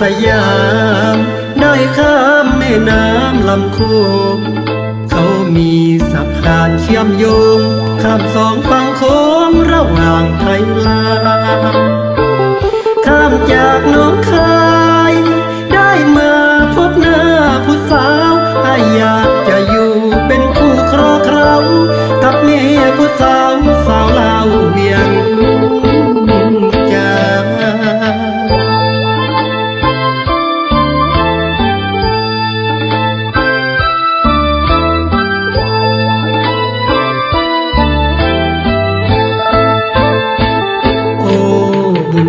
สยาม ได้ข้ามแม่น้ำลำโคงเขามีสะพานเชื่อมโยง ข้ามสองฝั่งโค้งระหว่างไทยลาวข้ามจากน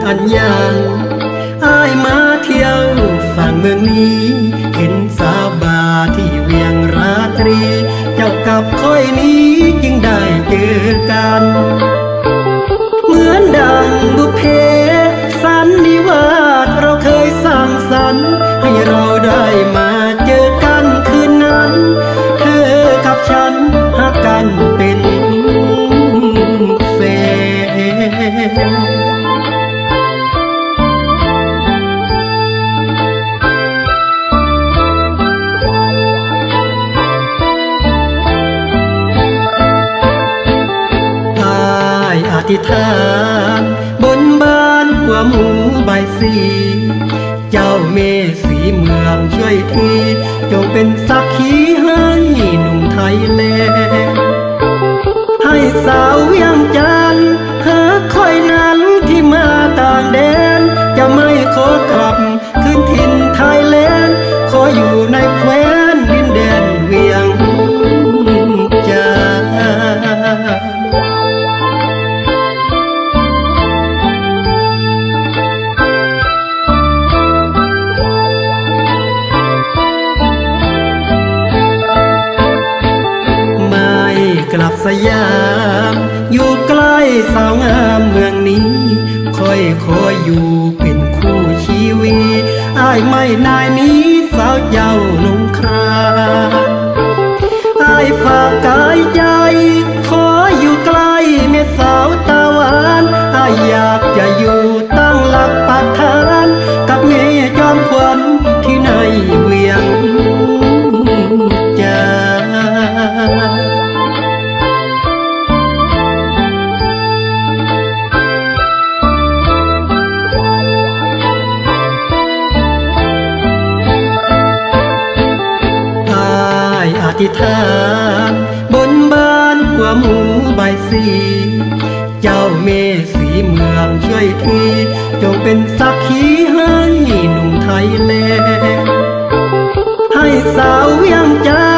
อันยังอายมาเที่ยวฝั่งเมืองนี้ เห็นสาวบาที่เวียงราตรี เจ้ากับค่อยนี้จึงได้เจอกัน เหมือนดังบุพเพ ธิษฐานบนบานหัวหมูใบสี เจ้าเมสีเมืองช่วยทีจงเป็นสักขีให้ ยาม อยู่ใกล้สาวงามเมือง ธิษฐานบนบานหัวหมูใบสี เจ้าเมสีเมืองช่วยทีจงเป็นสักขีให้หนุ่มไทยแลนด์ให้สาวเวียงจัน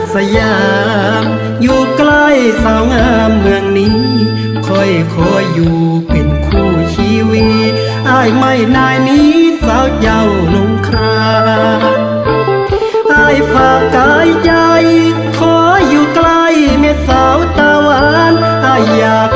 กสยาม อยู่ใกล้สาวงามเมืองนี้คอยคอยอยู่เป็นคู่ชีวิตอายไม่นายนี้สาวเย้านุ่งครานอายฝากกายใจ ขออยู่ใกล้เมียสาวตาหวานอายอยาก